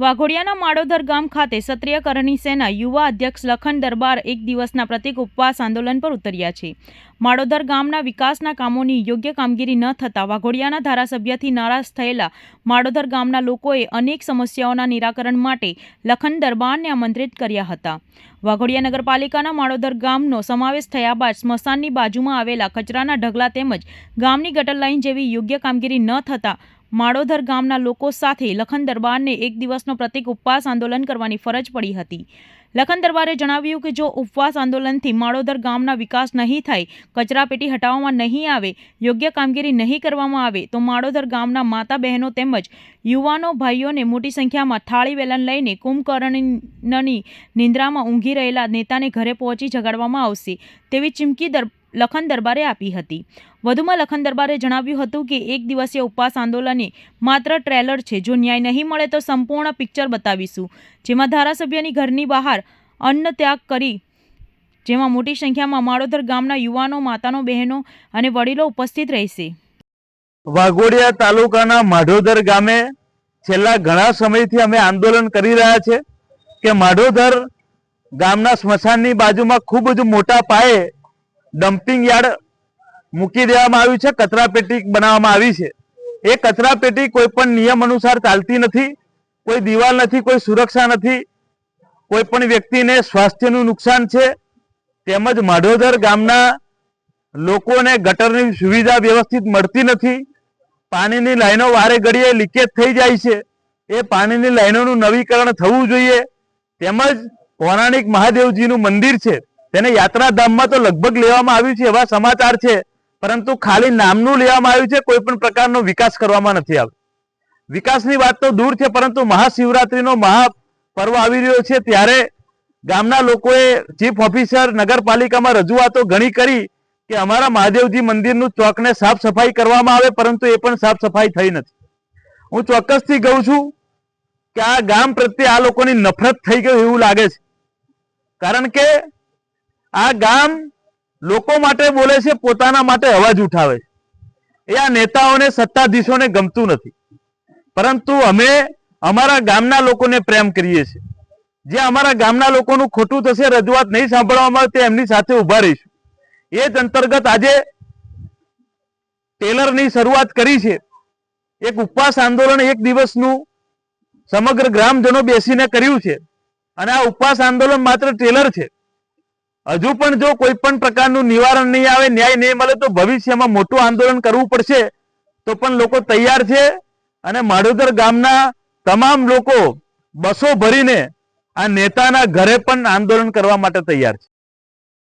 વાઘોડિયાના માડોદર ગામ ખાતે ક્ષત્રિય કરણી સેના યુવા અધ્યક્ષ લખન દરબાર એક દિવસના પ્રતિક ઉપવાસ આંદોલન પર ઉતર્યા છે. માડોદર ગામના વિકાસના કામોની યોગ્ય કામગીરી ન થતાં વાઘોડિયાના ધારાસભ્યથી નારાજ થયેલા માડોદર ગામના લોકોએ અનેક સમસ્યાઓના નિરાકરણ માટે લખન દરબારને આમંત્રિત કર્યા હતા. વાઘોડિયા નગરપાલિકાના માડોદર ગામનો સમાવેશ થયા બાદ સ્મશાનની બાજુમાં આવેલા કચરાના ઢગલા તેમજ ગામની ગટર લાઇન જેવી યોગ્ય કામગીરી ન થતાં માળોદર ગામના લોકો સાથે લખન દરબારને એક દિવસનો પ્રતિક ઉપવાસ આંદોલન કરવાની ફરજ પડી હતી. લખન દરબારે જણાવ્યું કે જો ઉપવાસ આંદોલનથી માળોદર ગામના વિકાસ નહીં થાય કચરાપેટી હટાવવામાં નહીં આવે, યોગ્ય કામગીરી નહીં કરવામાં આવે, તો માળોદર ગામના માતા બહેનો તેમજ યુવાનો ભાઈઓને મોટી સંખ્યામાં થાળી વેલણ લઈને કુંભકર્ણની નિંદ્રામાં ઊંઘી રહેલા નેતાને ઘરે પહોંચી જગાડવામાં આવશે તેવી ચીમકી દર લખન દરબારે આપી હતી. વધુમાં લખન દરબારે જણાવ્યું હતું કે એક દિવસીય ઉપવાસ આંદોલને માત્ર ટ્રેલર છે. જો ન્યાય નહીં મળે તો સંપૂર્ણ પિક્ચર બતાવીશું. જેમાં ધારાસભ્યની ઘરની બહાર અન્ન ત્યાગ કરી, જેમાં મોટી સંખ્યામાં માળોદર ગામના યુવાનો, માતાનો બહેનો અને વડીલો ઉપસ્થિત રહેશે. વાઘોડિયા તાલુકાના માઢોદર ગામે છેલ્લા ઘણા સમયથી અમે આંદોલન કરી રહ્યા છે કે માઢોદર ગામના સ્મશાનની બાજુમાં ખૂબ જ મોટા પાયે ડમ્પિંગ યાર્ડ મૂકી દેવામાં આવ્યું છે કચરાપેટી બનાવવામાં આવી છે. એ કચરાપેટી કોઈ પણ નિયમ અનુસાર ચાલતી નથી, કોઈ દિવાલ નથી, કોઈ સુરક્ષા નથી, કોઈ પણ વ્યક્તિને સ્વાસ્થ્યનું નુકસાન છે, તેમજ માઢોદર ગામના લોકોને ગટરની સુવિધા વ્યવસ્થિત મળતી નથી, પાણીની લાઈનો વારે ઘડીએ લીકેજ થઈ જાય છે. એ પાણીની લાઈનોનું નવીકરણ થવું જોઈએ. તેમજ પૌરાણિક મહાદેવજીનું મંદિર છે. તેને યાત્રાધામમાં તો લગભગ લેવામાં આવ્યું છે એવા સમાચાર છે, પરંતુ ખાલી નામનું લેવામાં આવ્યું છે, કોઈ પણ પ્રકારનો વિકાસ કરવામાં નથી આવ્યો. વિકાસની વાત તો દૂર છે, પરંતુ મહાશિવરાત્રીનો મહાપર્વ આવી રહ્યો છે, ત્યારે ગામના લોકોએ ચીફ ઓફિસર નગરપાલિકામાં રજૂઆતો ઘણી કરી કે અમારા મહાદેવજી મંદિરનું ચોકને સાફ સફાઈ કરવામાં આવે, પરંતુ એ પણ સાફ સફાઈ થઈ નથી. હું ચોક્કસથી કહું છું કે આ ગામ પ્રત્યે આ લોકોની નફરત થઈ ગઈ એવું લાગે છે. કારણ કે આ ગામ લોકો માટે બોલે છે, પોતાના માટે અવાજ ઉઠાવે છે. એ આ નેતાઓને, સત્તાધીશોને ગમતું નથી. પરંતુ અમે અમારા ગામના લોકોને પ્રેમ કરીએ છીએ. જે અમારા ગામના લોકોનું ખોટું થશે, રજૂઆત નહીં સાંભળવામાં આવે તે એમની સાથે ઊભા રહીશું. એ જ અંતર્ગત આજે ટેલરની શરૂઆત કરી છે. એક ઉપવાસ આંદોલન એક દિવસનું સમગ્ર ગ્રામજનો બેસીને કર્યું છે. અને આ ઉપવાસ આંદોલન માત્ર ટેલર છે. હજુ પણ જો કોઈ પણ પ્રકારનું નિવારણ નહીં આવે, ન્યાય નહીં મળે, તો ભવિષ્યમાં મોટું આંદોલન કરવું પડશે. તો પણ લોકો તૈયાર છે અને માડોદર ગામના તમામ લોકો બસો ભરીને આ નેતાના ઘરે પણ આંદોલન કરવા માટે તૈયાર છે.